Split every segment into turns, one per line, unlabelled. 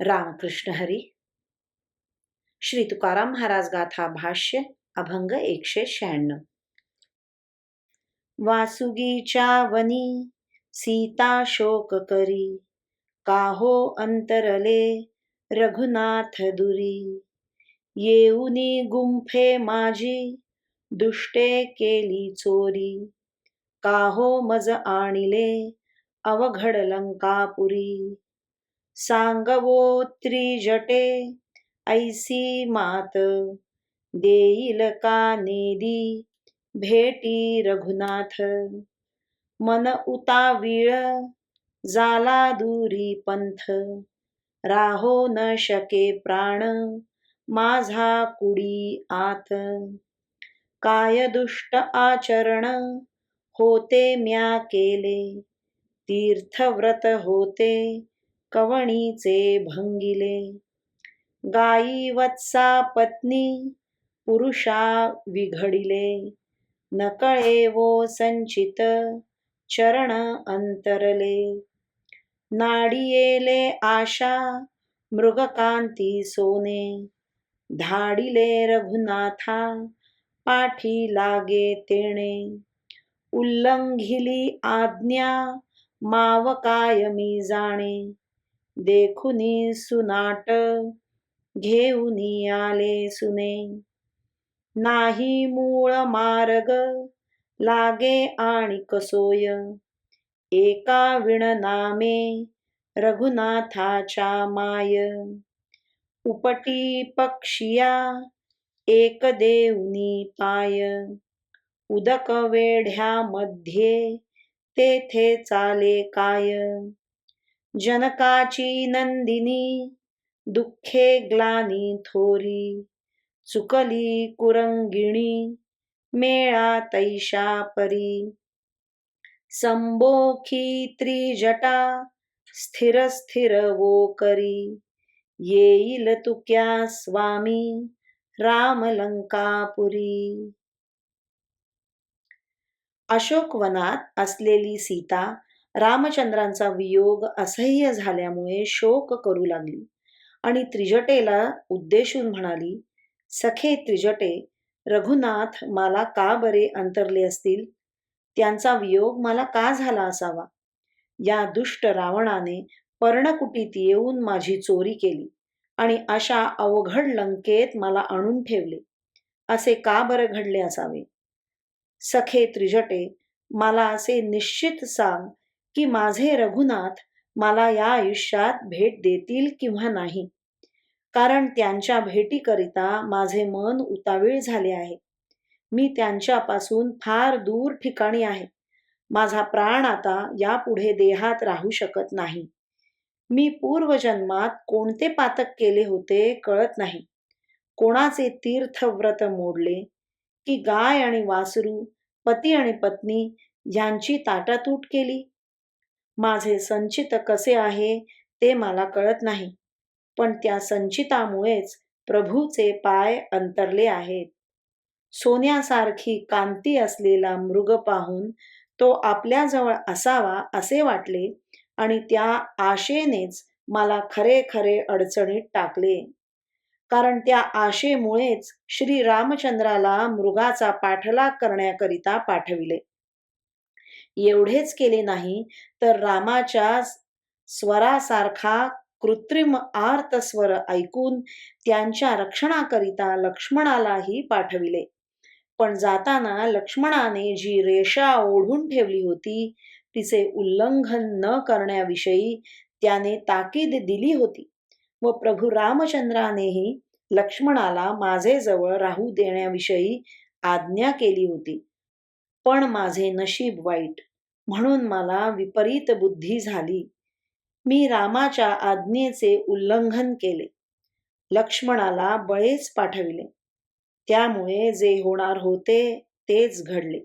रामकृष्ण हरी। श्री तुकाराम महाराज गाथा भाष्य अभंग एकशे शहाण्णव। वासुगीच्या वनी सीता शोक करी काहो अंतरले रघुनाथ दुरी। येऊनी गुंफे माझी दुष्टे केली चोरी। काहो मज आणिले अवघड लंकापुरी। सांगवो त्रिजटे ऐसी मात देईल का नेदी भेटी रघुनाथ मन उतावीळ जाला दुरी पंथ. राहो न शके प्राण माझा कुडी आत. काय दुष्ट आचरण होते म्या केले तीर्थव्रत होते कवणीचे भंगिले. गाई वत्सा पत्नी पुरुषा विघडिले. नकळे वो संचित चरण अंतरले. नाडियेले आशा मृगकांती सोने. धाडिले रघुनाथा पाठी लागे तेणे. उल्लंघिली आज्ञा माव जाणे. देखुनी सुनाट घेऊनी आले सुने. नाही मूळ मार्ग लागे आणि कसोय एका विणनामे रघुनाथाच्या माय. उपटी पक्षिया एक देवनी पाय. उदक वेढ्यामध्ये तेथे चाले काय. जनकाची नंदिनी दुःखे ग्लानी थोरी चुकली कुरंगिणी मेळा तैशा परी. संबोखी त्रिजटा स्थिर स्थिर वो करी. येईल तुक्या स्वामी राम लंकापुरी अशोकवनात असलेली सीता रामचंद्रांचा वियोग असह्य झाल्यामुळे शोक करू लागली. आणि त्रिजटेला उद्देशून म्हणाली सखे त्रिजटे रघुनाथ मला का बरे अंतरले असतील? त्यांचा वियोग मला का झाला असावा या दुष्ट रावणाने पर्णकुटीत येऊन माझी चोरी केली आणि अशा अवघड लंकेत मला आणून ठेवले. असे का बरं घडले असावे? सखे त्रिजटे मला असे निश्चित सांग की माझे रघुनाथ मला या आयुष्यात भेट देतील किंवा नाही. कारण त्यांच्या भेटीकरिता माझे मन उतावीळ झाले आहे. मी त्यांच्यापासून फार दूर ठिकाणी आहे. माझा प्राण आता यापुढे देहात राहू शकत नाही. मी पूर्वजन्मात कोणते पातक केले होते कळत नाही. कोणाचे तीर्थव्रत मोडले? की गाय आणि वासरू पती आणि पत्नी यांची ताटातूट केली? माझे संचित कसे आहे ते मला कळत नाही. पण त्या संचितामुळेच प्रभूचे पाय अंतरले आहेत. सोन्यासारखी कांती असलेला मृग पाहून तो आपल्याजवळ असावा असे वाटले आणि त्या आशेनेच मला खरे खरे अडचणीत टाकले. कारण त्या आशेमुळेच श्री रामचंद्राला मृगाचा पाठलाग करण्याकरिता पाठविले. एवढेच केले नाही तर रामाच्या स्वरासारखा कृत्रिम आर्त स्वर ऐकून त्यांच्या रक्षणाकरिता लक्ष्मणालाही पाठविले. पण जाताना लक्ष्मणाने जी रेषा ओढून ठेवली होती तिचे उल्लंघन न करण्याविषयी त्याने ताकीद दिली होती व प्रभू रामचंद्रानेही लक्ष्मणाला माझे जवळ राहू देण्याविषयी आज्ञा केली होती. पण माझे नशीब वाईट म्हणून मला विपरीत बुद्धी झाली. मी रामाच्या आज्ञेचे उल्लंघन केले. लक्ष्मणाला बळेच पाठविले. त्यामुळे जे होणार होते तेच घडले.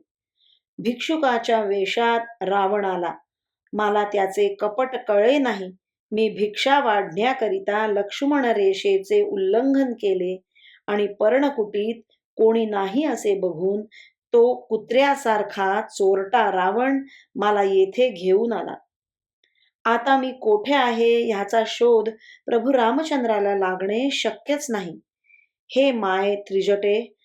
भिक्षुकाच्या वेशात रावणाला मला त्याचे कपट कळे नाही. मी भिक्षा वाढण्याकरिता लक्ष्मण रेषेचे उल्लंघन केले आणि पर्णकुटीत कोणी नाही असे बघून तो कुत्र्यासारखा चोरटा रावण मला येथे घेऊन आला. आता मी कोठे आहे ह्याचा शोध प्रभू रामचंद्राला लागणे शक्यच नाही. हे माय त्रिजटे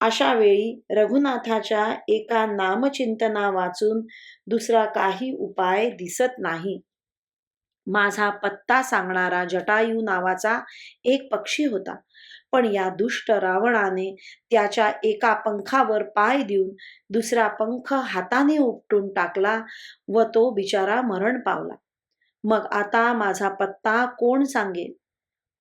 अशा वेळी रघुनाथाच्या एका नामचिंतना वाचून दुसरा काही उपाय दिसत नाही. माझा पत्ता सांगणारा जटायू नावाचा एक पक्षी होता. पण या दुष्ट रावणाने त्याच्या एका पंखावर पाय देऊन दुसरा पंख हाताने उपटून टाकला व तो बिचारा मरण पावला. मग आता माझा पत्ता कोण सांगेल?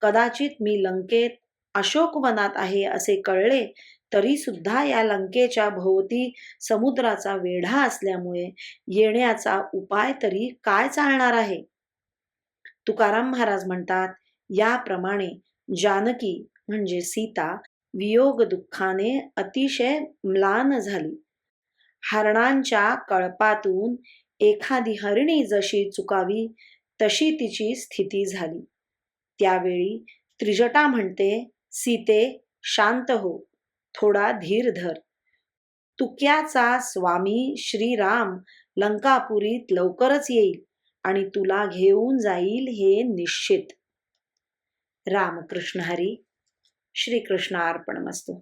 कदाचित मी लंकेत अशोकवनात आहे असे कळले तरी सुद्धा या लंकेच्या भोवती समुद्राचा वेढा असल्यामुळे येण्याचा उपाय तरी काय चालणार आहे? तुकाराम महाराज म्हणतात याप्रमाणे जानकी म्हणजे सीता वियोग दुःखाने अतिशय म्लान झाली. हरणांच्या कळपातून एखादी हरिणी जशी चुकावी तशी तिची स्थिती झाली. त्यावेळी त्रिजटा म्हणते सीते शांत हो थोडा धीर धर. तुक्याचा स्वामी श्रीराम लंकापुरीत लवकरच येईल. आणि तुला घेऊन जाईल हे निश्चित. रामकृष्ण हरी. श्रीकृष्ण अर्पण मस्तू